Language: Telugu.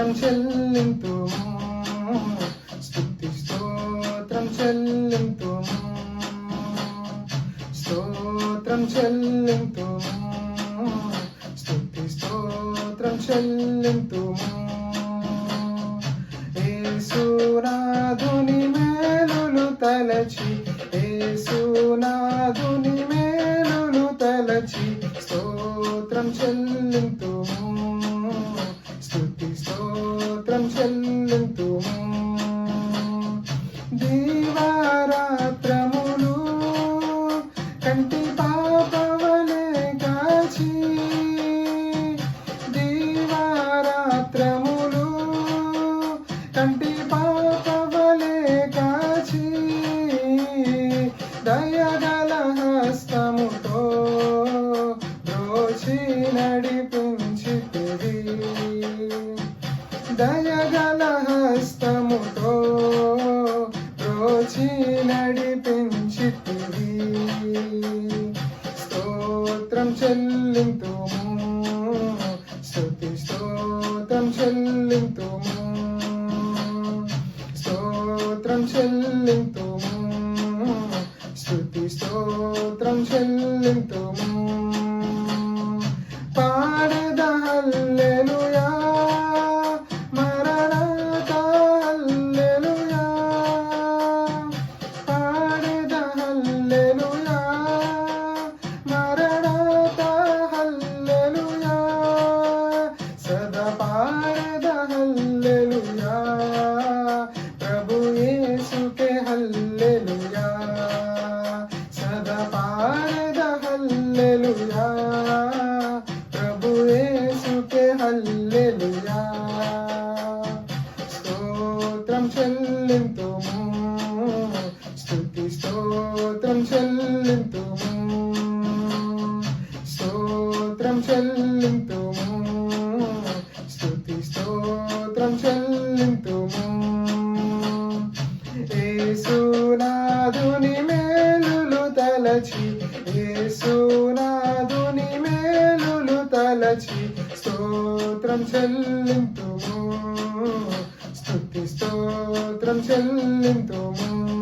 స్తోత్రం చెల్లింపు. స్తుతి స్తోత్రం చెల్లింపు. స్తోత్రం చెల్లింపు. స్తుతి స్తోత్రం చెల్లింతుము యేసునాథుని మేలులు తలచి యేసునాథుని మేలులు తలచి స్తోత్రం చెల్లింపు. కంటి పాపవలే కాచి దీవారాత్రములు కంటి పాపవలే కాచి దయగల హస్తముతో రోచి నడిపించితివి. దయగల హస్తముతో స్తోత్రం చెల్లింతుము. స్తుతి స్తోత్రం చెల్లింతుము. స్తోత్రం చెల్లింతుము. స్తుతి స్తోత్రం చెల్లింతుము. హల్లెలూయా. స్తోత్రం చెల్లింతుము. స్తుతి స్తోత్రం చెల్లింతుము. స్తోత్రం చెల్లింతుము. స్తుతి స్తోత్రం చెల్లింతుము. యేసునాథుని మేలులు తలచి. యేసునాథుని మేలులు తలచి. స్తోత్రం చెల్లింతుము. స్తుతి స్తోత్రం చెల్లింతుము.